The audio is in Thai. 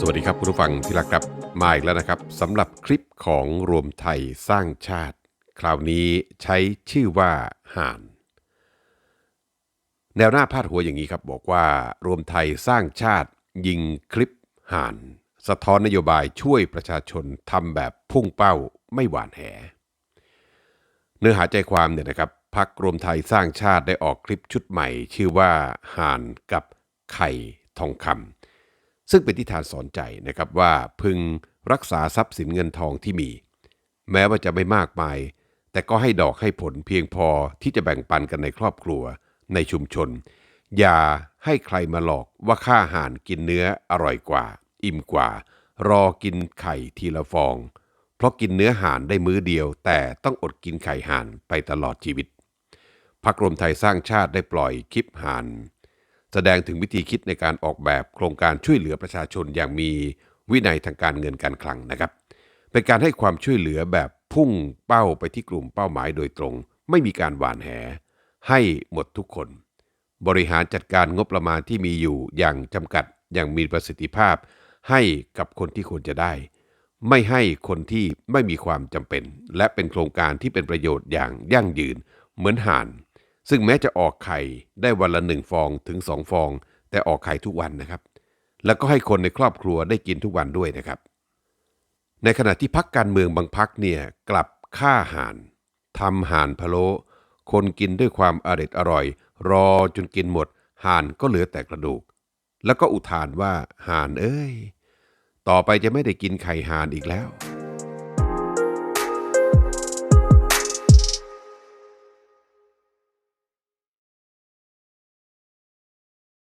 สวัสดีครับคุณผู้ฟังที่รักครับมาอีกแล้วนะครับสำหรับคลิปของรวมไทยสร้างชาติ คราวนี้ใช้ชื่อว่าห่าน แนวหน้าพาดหัวอย่างนี้ครับ บอกว่ารวมไทยสร้างชาติ ยิงคลิปห่าน สะท้อนนโยบายช่วยประชาชนทำแบบพุ่งเป้าไม่หวานแห เนื้อหาใจความเนี่ยนะครับพักรวมไทยสร้างชาติได้ออกคลิปชุดใหม่ ชื่อว่าห่านกับไข่ทองคำซึ่งเป็นที่ทานสอนใจนะครับว่าพึงรักษาทรัพย์สินเงินทองที่มี แม้ว่าจะไม่มากมาย แต่ก็ให้ดอกให้ผลเพียงพอที่จะแบ่งปันกันในครอบครัว ในชุมชน อย่าให้ใครมาหลอกว่าค่าอาหารกินเนื้ออร่อยกว่า อิ่มกว่า รอกินไข่ทีละฟอง เพราะกินเนื้อห่านได้มื้อเดียว แต่ต้องอดกินไข่ห่านไปตลอดชีวิตพักรวมไทยสร้างชาติได้ปล่อยคลิปห่าน แสดงถึงวิธีคิดในการออกแบบโครงการช่วยเหลือประชาชนอย่างมีวินัยทางการเงินการคลังนะครับ เป็นการให้ความช่วยเหลือแบบพุ่งเป้าไปที่กลุ่มเป้าหมายโดยตรง ไม่มีการหวานแห ให้หมดทุกคน บริหารจัดการงบประมาณที่มีอยู่อย่างจำกัดอย่างมีประสิทธิภาพ ให้กับคนที่ควรจะได้ ไม่ให้คนที่ไม่มีความจำเป็น และเป็นโครงการที่เป็นประโยชน์อย่างยั่งยืน เหมือนห่าน ซึ่งแม้จะออกไข่ได้วันละหนึ่งฟองถึงสองฟอง แต่ออกไข่ทุกวันนะครับ แล้วก็ให้คนในครอบครัวได้กินทุกวันด้วยนะครับ ในขณะที่พักการเมืองบางพักเนี่ยกลับฆ่าห่านทำห่านพะโลคนกินด้วยความอร็ดอร่อย รอจนกินหมดห่านก็เหลือแต่กระดูก แล้วก็อุทานว่าห่านเอ้ย ต่อไปจะไม่ได้กินไข่ห่านอีกแล้ว